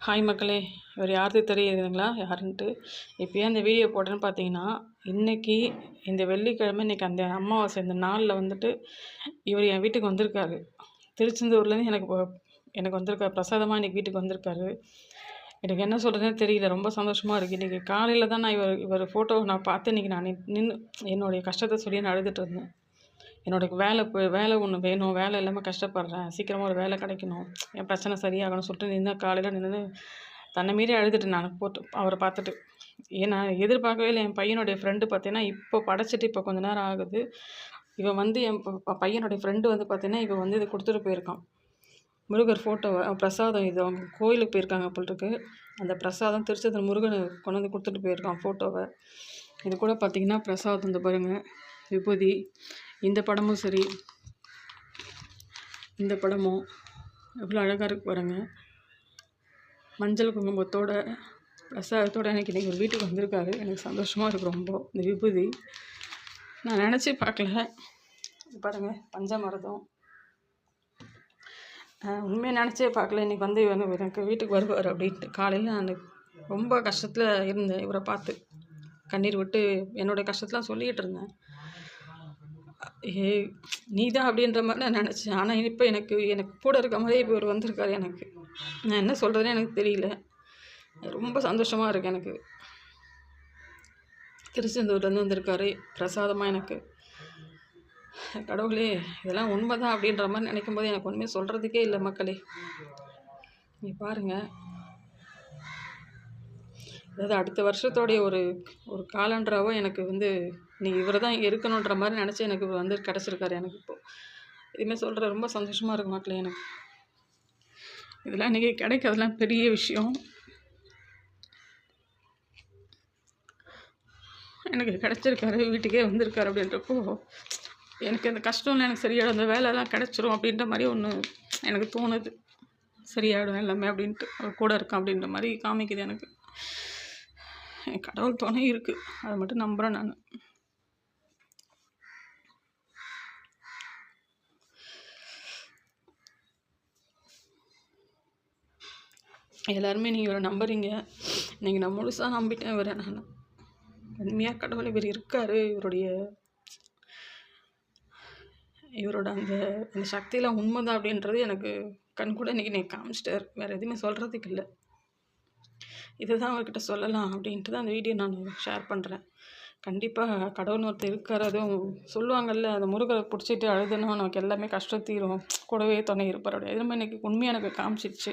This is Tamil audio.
ஹாய் மக்களே இவர் யார்த்து தெரியுதுங்களா? யாருன்ட்டு. இப்போ ஏன் இந்த வீடியோ போட்டேன்னு பார்த்தீங்கன்னா இன்றைக்கி இந்த வெள்ளிக்கிழமை இன்றைக்கி அந்த அமாவாசை இந்த நாளில் வந்துட்டு இவர் என் வீட்டுக்கு வந்திருக்காரு. திருச்செந்தூர்லேருந்து எனக்கு எனக்கு வந்திருக்காரு. பிரசாதமாக இன்றைக்கி வீட்டுக்கு வந்திருக்காரு. எனக்கு என்ன சொல்கிறதுனே தெரியல. ரொம்ப சந்தோஷமாக இருக்குது இன்றைக்கி காலையில் தான் நான் இவர் இவர் ஃபோட்டோவை நான் பார்த்து இன்றைக்கி நான் நின்று என்னுடைய கஷ்டத்தை சொல்லி நான் அழுதுட்டு இருந்தேன். என்னோடய வேலை போய் வேலை ஒன்று வேணும் வேலை இல்லாமல் கஷ்டப்படுறேன் சீக்கிரமாக ஒரு வேலை கிடைக்கணும் என் பிரச்சனை சரியாகணும்னு சொல்லிட்டு நின்று காலையில் நின்று தன்னை மீறி அழுதுட்டு நான் போட்டு அவரை பார்த்துட்டு. ஏன்னா எதிர்பார்க்கவே இல்லை என் பையனுடைய ஃப்ரெண்டு பார்த்தீங்கன்னா இப்போ படைச்சிட்டு இப்போ கொஞ்ச நேரம் ஆகுது. இவன் வந்து என் ப- பையனுடைய ஃப்ரெண்டு வந்து பார்த்தீங்கன்னா இவன் வந்து இதை கொடுத்துட்டு போயிருக்கான். முருகர் ஃபோட்டோவை பிரசாதம் இது அவங்க கோயிலுக்கு போயிருக்காங்க போல் அந்த பிரசாதம் திருச்செந்தூர் முருகனை கொண்டு வந்து கொடுத்துட்டு போயிருக்கான் ஃபோட்டோவை இது கூட பார்த்தீங்கன்னா பிரசாதம் இந்த பாருங்கள் விபூதி. இந்த படமும் சரி. இந்த படமும் எவ்வளோ அழகாக இருக்கு பாருங்க. மஞ்சள் குங்குமத்தோட பிரசாதத்தோட எனக்கு இன்றைக்கி ஒரு வீட்டுக்கு வந்திருக்காரு. எனக்கு சந்தோஷமாக இருக்குது ரொம்ப. இந்த விபூதி. நான் நினச்சி பார்க்கல. பாருங்கள் பஞ்சமரதம். உண்மையாக நினச்சே பார்க்கல. இன்றைக்கி வந்து இவன் எனக்கு வீட்டுக்கு வருவார் அப்படின்ட்டு. காலையில் நான் ரொம்ப கஷ்டத்தில் இருந்தேன் இவரை பார்த்து. கண்ணீர் விட்டு என்னோட கஷ்டத்தெலாம் சொல்லிகிட்டு இருந்தேன். ஏ நீ தான் அப்படின்ற மாதிரி நான் நினச்சேன். ஆனால் இப்போ எனக்கு எனக்கு கூட இருக்க மாதிரி இப்போ இவர் வந்திருக்காரு எனக்கு. நான் என்ன சொல்கிறதுனே எனக்கு தெரியல. ரொம்ப சந்தோஷமாக இருக்கு எனக்கு. திருச்செந்தூர்லேருந்து வந்திருக்காரு. பிரசாதமாக எனக்கு. கடவுளே இதெல்லாம் உண்மை தான் அப்படின்ற மாதிரி நினைக்கும் போது எனக்கு ஒன்றுமே சொல்கிறதுக்கே இல்லை மக்களே. நீ பாருங்கள் அதாவது அடுத்த வருஷத்தோடைய ஒரு ஒரு காலன்றாவோ எனக்கு வந்து நீ இவர் தான் இருக்கணுன்ற மாதிரி நினச்சி எனக்கு வந்து கிடச்சிருக்காரு எனக்கு இப்போது இதுமாரி சொல்கிற ரொம்ப சந்தோஷமாக இருக்கு மக்களே எனக்கு. இதெல்லாம் இன்றைக்கி கிடைக்கிறதுலாம் பெரிய விஷயம். எனக்கு கிடச்சிருக்காரு வீட்டுக்கே வந்திருக்காரு அப்படின்றப்போ எனக்கு அந்த கஷ்டம்லாம் எனக்கு சரியாயிடும் அந்த வேலைலாம் கிடச்சிரும் அப்படின்ற மாதிரி ஒன்று எனக்கு தோணுது. சரியாயிடும் எல்லாமே அப்படின்ட்டு அவர் கூட இருக்கான் அப்படின்ற மாதிரி காமிக்குது எனக்கு. என் கடவுள் துணை இருக்குது அதை மட்டும் நம்புகிறேன் நான். எல்லாருமே நீங்கள் இவரை நம்புறீங்க. நீங்கள் நான் முழுசாக நம்பிட்டேன் இவரை நான். உண்மையாக கடவுள் இவர் இருக்கார். இவருடைய இவரோட அந்த அந்த சக்தியெலாம் உண்மைதான் அப்படின்றது எனக்கு கண் கூட இன்றைக்கி நீங்கள் காமிச்சிட்டார். வேறு எதுவுமே சொல்கிறதுக்கு இல்லை. இதுதான் அவர்கிட்ட சொல்லலாம் அப்படின்ட்டு தான் அந்த வீடியோ நான் ஷேர் பண்ணுறேன் கண்டிப்பாக கடவுள் ஒருத்தர் இருக்கார் அதுவும் சொல்லுவாங்கல்ல அந்த முருகரை பிடிச்சிட்டு அழுதுனா நமக்கு எல்லாமே கஷ்டம் தீரும். கூடவே துணை இருப்பார். அப்படி எதுவுமே எனக்கு உண்மையாக எனக்கு காமிச்சிருச்சு.